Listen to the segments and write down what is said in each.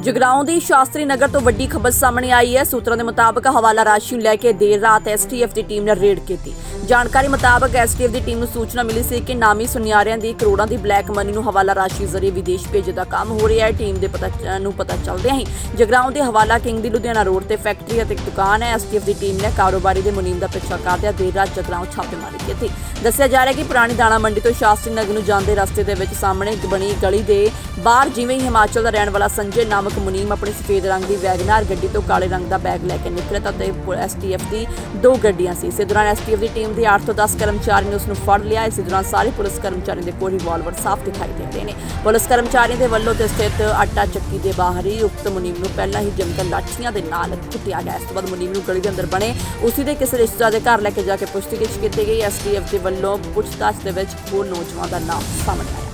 ਜਗਰਾਉਂ ਦੀ ਸ਼ਾਸਤਰੀ ਨਗਰ ਤੋਂ ਵੱਡੀ ਖਬਰ ਸਾਹਮਣੇ ਆਈ ਹੈ। ਸੂਤਰਾਂ ਦੇ ਮੁਤਾਬਕ ਹਵਾਲਾ ਰਾਸ਼ੀ ਨੂੰ ਲੈ ਕੇ ਦੇਰ ਰਾਤ ਐਸਟੀਐਫ ਦੀ ਟੀਮ ਨੇ ਰੇਡ ਕੀਤੀ। ਜਾਣਕਾਰੀ ਮੁਤਾਬਕ ਐਸਟੀਐਫ ਦੀ ਟੀਮ ਨੂੰ ਸੂਚਨਾ ਮਿਲੀ ਸੀ ਕਿ ਨਾਮੀ ਸੁਨਿਆਰਿਆਂ ਦੀ ਕਰੋੜਾਂ ਦੀ ਬਲੈਕ ਮਨੀ ਨੂੰ ਹਵਾਲਾ ਰਾਸ਼ੀ ਜ਼ਰੀਏ ਵਿਦੇਸ਼ ਭੇਜਣ ਦਾ ਕੰਮ ਹੋ ਰਿਹਾ ਹੈ। ਟੀਮ ਦੇ ਪਤਾ ਨੂੰ ਪਤਾ ਚੱਲਦਿਆਂ ਹੀ ਜਗਰਾਉਂ ਦੇ ਹਵਾਲਾ ਕਿੰਗ ਦੀ ਲੁਧਿਆਣਾ ਰੋਡ ਤੇ ਫੈਕਟਰੀ ਅਤੇ ਇੱਕ ਦੁਕਾਨ ਹੈ। ਐਸਟੀਐਫ ਦੀ ਟੀਮ ਨੇ ਕਾਰੋਬਾਰੀ ਦੇ ਮੁਨੀਮ ਦਾ ਪਿੱਛਾ ਕਰਦਿਆਂ ਦੇਰ ਰਾਤ ਜਗਰਾਉਂ ਛਾਪੇਮਾਰੀ ਕੀਤੀ। ਦੱਸਿਆ ਜਾ ਰਿਹਾ ਹੈ ਕਿ ਪੁਰਾਣੀ ਦਾਣਾ ਮੰਡੀ ਤੋਂ ਸ਼ਾਸਤਰੀ ਨਗਰ ਨੂੰ ਜਾਂਦੇ ਰਸਤੇ ਦੇ ਵਿੱਚ ਸਾਹਮਣੇ ਬਣੀ ਗਲੀ ਦੇ ਬਾਹਰ ਜਿਵੇਂ ਹੀ ਹਿਮਾਚਲ ਦਾ ਰਹਿਣ ਵਾਲਾ ਸੰਜੇ ਨਾਮਕ ਮੁਨੀਮ ਆਪਣੀ ਸਫੇਦ ਰੰਗ ਦੀ ਵੈਗਨਾਰ ਗੱਡੀ ਤੋਂ ਕਾਲੇ ਰੰਗ ਦਾ ਬੈਗ ਲੈ ਕੇ ਨਿਕਲਿਆ ਤਾਂ ਤੇ ਐਸਟੀਐਫ ਦੀ ਦੋ ਗੱਡੀਆਂ ਸੀ। ਇਸੇ ਦੌਰਾਨ ਐਸਟੀਐਫ ਦੀ ਟੀਮ ਦੇ 8 ਤੋਂ 10 ਕਰਮਚਾਰੀ ਨੇ ਉਸ ਨੂੰ ਫੜ ਲਿਆ। ਇਸੇ ਦੌਰਾਨ ਸਾਰੇ ਪੁਲਿਸ ਕਰਮਚਾਰੀਆਂ ਦੇ ਕੋਲ ਰਿਵਾਲਵਰ ਸਾਫ਼ ਦਿਖਾਈ ਦੇ ਰਹੇ ਨੇ। ਪੁਲਿਸ ਕਰਮਚਾਰੀਆਂ ਦੇ ਵੱਲੋਂ ਤੇ ਸਥਿਤ ਆਟਾ ਚੱਕੀ ਦੇ ਬਾਹਰ ਹੀ ਉਕਤ ਮੁਨੀਮ ਨੂੰ ਪਹਿਲਾਂ ਹੀ ਜਮਕਰ ਲਾਠੀਆਂ ਦੇ ਨਾਲ ਕੁੱਟਿਆ ਗਿਆ। ਇਸ ਤੋਂ ਬਾਅਦ ਮੁਨੀਮ ਨੂੰ ਗਲੀ ਦੇ ਅੰਦਰ ਬਣੇ ਉਸੇ ਦੇ ਕਿਸੇ ਰਿਸ਼ਤੇਦਾਰ ਦੇ ਘਰ ਲੈ ਕੇ ਜਾ ਕੇ ਪੁੱਛਗਿੱਛ ਕੀਤੀ ਗਈ। ਐਸਟੀਐਫ ਦੇ ਵੱਲੋਂ ਪੁੱਛਤਾਛ ਦੇ ਵਿੱਚ ਹੋਰ ਨੌਜਵਾਨ ਦਾ ਨਾਮ ਸਾਹਮਣੇ ਆਇਆ।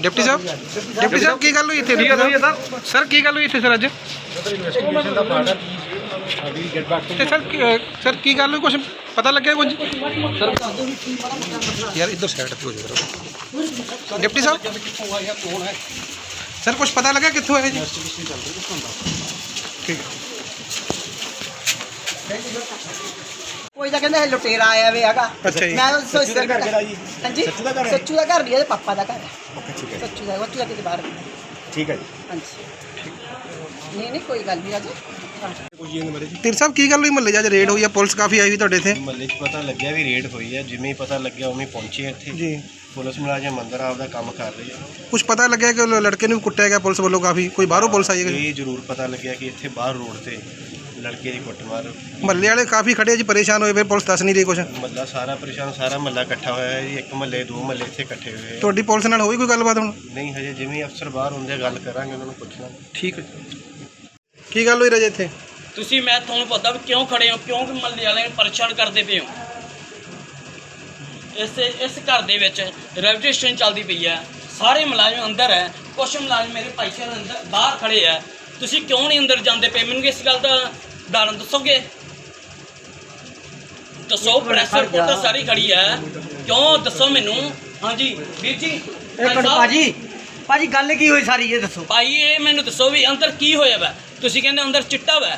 ਡਿਪਟੀ ਸਾਹਿਬ ਡਿਪਟੀ ਸਾਹਿਬ ਕੀ ਗੱਲ ਹੋਈ ਇੱਥੇ? ਕੀ ਗੱਲ ਹੋਈ ਹੈ ਸਰ? ਸਰ ਕੀ ਗੱਲ ਹੋਈ ਇੱਥੇ ਸਰ ਅੱਜ? ਇਨਵੈਸਟੀਗੇਸ਼ਨ ਦਾ ਪਾਰਟ ਹੈ ਅਭੀ ਗੈਟ ਬੈਕ ਤੇ ਸਰ ਕੀ- ਅਹ ਸਰ ਕੀ ਗੱਲ ਹੋਈ? ਕੁਝ ਪਤਾ ਲੱਗਿਆ ਕੁਝ? ਸਰ ਯਾਰ ਇੱਧਰ ਸਾਈਡ ਤੇ ਹੋ ਜਾਓ ਡਿਪਟੀ ਸਾਹਿਬ ਕਿੱਥੋਂ ਆਇਆ ਕੌਣ ਹੈ ਸਰ ਕੁਝ ਪਤਾ ਲੱਗਾ ਕਿੱਥੋਂ ਆਏ ਜੀ? ਇਨਵੈਸਟੀਗੇਸ਼ਨ ਚੱਲ ਕੋਈ ਤਾਂ ਕਹਿੰਦਾ ਇਹ ਲੁਟੇਰਾ ਆਇਆ ਵੇ ਹੈਗਾ। ਅੱਛਾ ਜੀ। ਮੈਂ ਸੋਚ ਸੱਚੂ ਦਾ ਘਰ ਕਿਹੜਾ ਜੀ? ਹਾਂਜੀ ਸੱਚੂ ਦਾ ਘਰ ਹੈ? ਸੱਚੂ ਦਾ ਘਰ ਨਹੀਂ ਇਹਦੇ ਪਾਪਾ ਦਾ ਘਰ ਹੈ। ਓਕੇ ਠੀਕ ਹੈ ਸੱਚੂ ਦਾ ਬੱਚੂ ਦਾ ਕਿਤੇ ਬਾਹਰ। ਠੀਕ ਹੈ ਜੀ। ਹਾਂਜੀ। ਨਹੀਂ ਨਹੀਂ ਕੋਈ ਗੱਲ ਨਹੀਂ ਹਾਂ। ਕੁਝ ਬਾਰੇ ਜੀ। ਤੀਰ ਸਾਹਿਬ ਕੀ ਗੱਲ ਹੋਈ ਮਹੱਲੇ ਅੱਜ ਰੇਡ ਹੋਈ ਆ ਪੁਲਿਸ ਕਾਫੀ ਆਈ ਹੋਈ ਤੁਹਾਡੇ ਇੱਥੇ? ਮਹੱਲੇ 'ਚ ਪਤਾ ਲੱਗਿਆ ਵੀ ਰੇਡ ਹੋਈ ਹੈ ਜਿਵੇਂ ਹੀ ਪਤਾ ਲੱਗਿਆ ਉਵੇਂ ਹੀ ਪਹੁੰਚੇ ਇੱਥੇ। ਜੀ। ਪੁਲਿਸ ਮੁਲਾਜ਼ਮ ਅੰਦਰ ਆਪਦਾ ਕੰਮ ਕਰ ਰਹੇ ਆ। ਕੁਝ ਪਤਾ ਲੱਗਿਆ ਕਿ ਉਹ ਲੜਕੇ ਨੂੰ ਵੀ ਕੁੱਟਿਆ ਗਿਆ ਪੁਲਿਸ ਵੱਲੋਂ ਕਾਫੀ? ਕੋਈ ਬਾਹਰੋਂ ਪੁਲਿਸ ਆਈ ਹੈ ਇਹ ਜ਼ਰੂਰ ਪਤਾ ਲੱਗਿਆ ਕਿ ਇੱਥੇ ਬਾਹਰ ਰੋਡ ਤੇ ਲੜਕੇ ਦੀ ਕੁੱਟਮਾਰ। ਮਹੱਲੇ ਵਾਲੇ ਕਾਫੀ ਖੜੇ ਆ ਜੀ ਪਰੇਸ਼ਾਨ ਹੋਏ ਪਏ ਪੁਲਿਸ ਦੱਸ ਨਹੀਂ ਰਹੀ ਕੁਝ ਮਹੱਲਾ ਸਾਰਾ ਪਰੇਸ਼ਾਨ ਸਾਰਾ ਮਹੱਲਾ ਇਕੱਠਾ ਹੋਇਆ ਹੈ ਜੀ ਇੱਕ ਮਹੱਲੇ ਦੋ ਮਹੱਲੇ ਇੱਥੇ ਇਕੱਠੇ ਹੋਏ ਆ। ਤੁਹਾਡੀ ਪੁਲਿਸ ਨਾਲ ਹੋਈ ਕੋਈ ਗੱਲਬਾਤ ਹੁਣ? ਨਹੀਂ ਹਜੇ ਜਿਵੇਂ ਹੀ ਅਫਸਰ ਬਾਹਰ ਹੁੰਦੇ ਆ, ਗੱਲ ਕਰਾਂਗੇ ਉਹਨਾਂ ਨੂੰ ਪੁੱਛਣਾ। ਠੀਕ ਹੈ। ਕੀ ਗੱਲ ਹੋਈ ਰਜੇ ਇੱਥੇ? ਤੁਸੀਂ ਮੈਂ ਤੁਹਾਨੂੰ ਪਤਾ ਵੀ ਕਿਉਂ ਖੜੇ ਹੋ ਕਿਉਂ ਮੱਲੇ ਵਾਲੇ ਨੂੰ ਪਰੇਸ਼ਾਨ ਕਰਦੇ ਪਏ ਹੋ? ਇਸ ਇਸ ਘਰ ਦੇ ਵਿੱਚ ਰਜਿਸਟ੍ਰੇਸ਼ਨ ਚੱਲਦੀ ਪਈ ਹੈ। ਸਾਰੇ ਮੁਲਾਜ਼ਮ ਅੰਦਰ ਹੈ ਕੁਝ ਮੁਲਾਜ਼ਮ ਮੇਰੇ ਭਾਈ ਸਾਹਿਬ ਅੰਦਰ ਬਾਹਰ ਖੜੇ ਹੈ। ਤੁਸੀਂ ਕਿਉਂ ਨਹੀਂ ਅੰਦਰ ਜਾਂਦੇ ਪਏ? ਮੈਨੂੰ ਇਸ ਗੱਲ ਦਾ ਕਾਰਨ ਦੱਸੋਗੇ? ਦੱਸੋ ਪ੍ਰੈਸ ਰਿਪੋਰਟਰ ਸਾਰੀ ਖੜੀ ਹੈ। ਕਿਉਂ? ਦੱਸੋ ਮੈਨੂੰ। ਹਾਂਜੀ ਵੀਰ ਜੀ ਇੱਕ ਮਿੰਟ ਭਾਜੀ ਭਾਜੀ ਗੱਲ ਕੀ ਹੋਈ ਸਾਰੀ ਇਹ ਦੱਸੋ। ਭਾਈ ਇਹ ਮੈਨੂੰ ਦੱਸੋ ਵੀ ਅੰਦਰ ਕੀ ਹੋਇਆ ਵਾ? ਤੁਸੀਂ ਕਹਿੰਦੇ ਅੰਦਰ ਚਿੱਟਾ ਵਾ।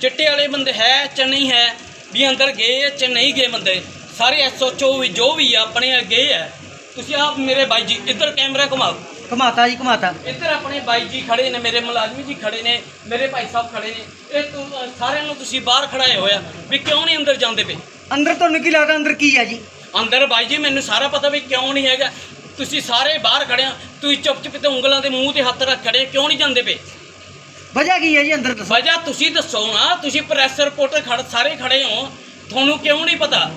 ਚਿੱਟੇ ਵਾਲੇ ਬੰਦੇ ਹੈ ਚ ਨਹੀਂ ਹੈ। ਵੀ ਅੰਦਰ ਗਏ ਚ ਨਹੀਂ ਗਏ ਬੰਦੇ। ਸਾਰੇ ਐਸਓਚਓ ਵੀ ਜੋ ਵੀ ਆ ਆਪਣੇ ਗਏ ਆ ਤੁਸੀਂ ਆਪ ਮੇਰੇ ਬਾਈ ਜੀ ਇੱਧਰ ਕੈਮਰਾ ਘੁਮਾਓ। ਕਮਾਤਾ ਜੀ ਕਮਾਤਾ ਇੱਧਰ ਆਪਣੇ ਬਾਈ ਜੀ ਖੜੇ ਨੇ ਮੇਰੇ ਮੁਲਾਜ਼ਮ ਜੀ ਖੜੇ ਨੇ ਮੇਰੇ ਭਾਈ ਸਾਹਿਬ ਖੜੇ ਨੇ। ਇਹ ਤੁ- ਸਾਰਿਆਂ ਨੂੰ ਤੁਸੀਂ ਬਾਹਰ ਖੜਾਏ ਹੋਇਆ ਵੀ ਕਿਉਂ ਨਹੀਂ ਅੰਦਰ ਜਾਂਦੇ ਪਏ? ਅੰਦਰ ਤੁਹਾਨੂੰ ਕੀ ਲੱਗਦਾ ਅੰਦਰ ਕੀ ਹੈ ਜੀ? ਅੰਦਰ ਬਾਈ ਜੀ ਮੈਨੂੰ ਸਾਰਾ ਪਤਾ ਵੀ ਕਿਉਂ ਨਹੀਂ ਹੈਗਾ। ਤੁਸੀਂ ਸਾਰੇ ਬਾਹਰ ਖੜੇ ਆ ਤੁਸੀਂ ਚੁੱਪ ਚੁੱਪ ਤੇ ਉਂਗਲਾਂ ਦੇ ਮੂੰਹ ਤੇ ਹੱਥ ਰੱਖ ਖੜੇ ਕਿਉਂ ਨਹੀਂ ਜਾਂਦੇ ਪਏ? ਵਜ੍ਹਾ ਕੀ ਹੈ ਜੀ ਅੰਦਰ ਦੱਸੋ। ਵਜ੍ਹਾ ਤੁਸੀਂ ਦੱਸੋ ਨਾ ਤੁਸੀਂ ਪ੍ਰੈਸ ਰਿਪੋਰਟਰ ਖੜ ਸਾਰੇ ਖੜੇ ਹੋ ਤੁਹਾਨੂੰ ਕਿਉਂ ਨਹੀਂ ਪਤਾ?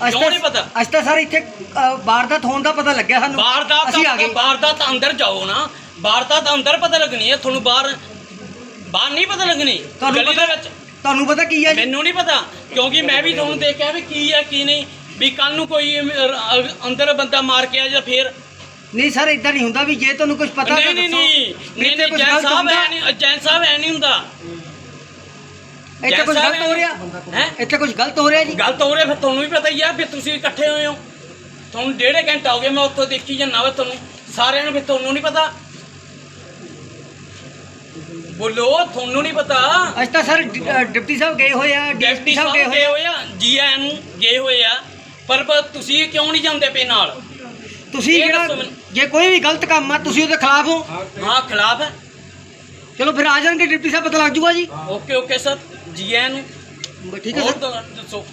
ਕਿਉਂ ਨਹੀਂ ਪਤਾ? ਅੱਜ ਤਾਂ ਸਰ ਇੱਥੇ ਅ, ਵਾਰਦਾਤ ਹੋਣ ਦਾ ਪਤਾ ਲੱਗਿਆ ਸਾਨੂੰ। ਵਾਰਦਾਤ ਅਸੀਂ ਆ ਗਏ। ਵਾਰਦਾਤ ਅੰਦਰ ਜਾਓ ਨਾ। ਵਾਰਦਾਤ ਅੰਦਰ ਪਤਾ ਲੱਗਣੀ ਹੈ ਤੁਹਾਨੂੰ ਬਾਹਰ ਬਾਹਰ ਨਹੀਂ ਪਤਾ ਲੱਗਣੀ। ਤੁਹਾਨੂੰ ਗਲੀ ਪਤਾ ਦੇ ਵਿੱਚ। ਤੁਹਾਨੂੰ ਪਤਾ ਕੀ ਹੈ ਜੀ? ਮੈਨੂੰ ਨਹੀਂ ਪਤਾ ਕਿਉਂਕਿ ਮੈਂ ਵੀ ਤੁਹਾਨੂੰ ਦੇਖਿਆ ਵੀ ਕੀ ਹੈ ਕੀ ਨਹੀਂ। ਵੀ ਕੱਲ ਨੂੰ ਕੋਈ ਅ, ਅੰਦਰ ਬੰਦਾ ਮਾਰ ਕੇ ਆ ਜਾਂ ਫੇਰ। ਨਹੀਂ ਸਰ ਇਦਾਂ ਨਹੀਂ ਹੁੰਦਾ ਵੀ ਜੇ ਤੁਹਾਨੂੰ ਕੁਝ ਪਤਾ ਨਹੀਂ ਨਹੀਂ। ਨਹੀਂ। ਨਹੀਂ ਜੈਨ ਸਾਹਿਬ? ਹੈ ਨਹੀਂ ਜੈਨ ਸਾਹਿਬ ਹੈ ਨਹੀਂ ਹੁੰਦਾ। ਇੱਥੇ ਕੁਝ ਗਲਤ ਹੋ ਰਿਹਾ? ਹੈ? ਇੱਥੇ ਕੁਝ ਗਲਤ ਹੋ ਰਿਹਾ ਜੀ? ਗੱਲ ਤਾਂ ਉਰੇ ਫਿਰ ਤੁਹਾਨੂੰ ਵੀ ਪਤਾ ਹੀ ਆ ਫਿਰ ਤੁਸੀਂ ਇਕੱਠੇ ਹੋਏ ਹੋ। ਤੁਹਾਨੂੰ ਡੇਢ ਘੰਟਾ ਹੋ ਗਿਆ ਮੈਂ ਉੱਥੋਂ ਦੇਖੀ ਜਾਂਦਾ ਵਾ ਤੁਹਾਨੂੰ। ਸਾਰਿਆਂ ਨੂੰ ਫਿਰ ਤੁਹਾਨੂੰ ਨਹੀਂ ਪਤਾ? ਬੋਲੋ ਤੁਹਾਨੂੰ ਨਹੀਂ ਪਤਾ? ਅੱਜ ਤਾਂ ਸਰ ਡ- ਅ, ਡਿਪਟੀ ਸਾਹਿਬ ਗਏ ਹੋਏ ਆ ਡਿਪਟੀ ਸਾਹਿਬ ਗਏ ਹੋਏ ਆ ਜੀਐਨ ਨੂੰ ਗਏ ਹੋਏ ਆ। ਪਰ ਪਰ ਤੁਸੀਂ ਕਿਉਂ ਨਹੀਂ ਜਾਂਦੇ ਪਏ ਨਾਲ? ਤੁਸੀਂ ਇਹ ਜਿਹੜਾ ਮੈਨੂੰ। ਜੇ ਕੋਈ ਵੀ ਗਲਤ ਕੰਮ ਆ ਤੁਸੀਂ ਉਹਦੇ ਖਿਲਾਫ ਹੋ। ਹਾਂ ਖਿਲਾਫ ਹੈ। ਚਲੋ ਫਿਰ ਆ ਜਾਣਗੇ ਡਿਪਟੀ ਸਾਹਿਬ ਪਤਾ ਲੱਗ ਜੂਗਾ ਜੀ। Okay okay sir. ਜੀਐਨ ਨੂੰ। ਠੀਕ ਹੈ ਸਰ। ਦੱਸੋ।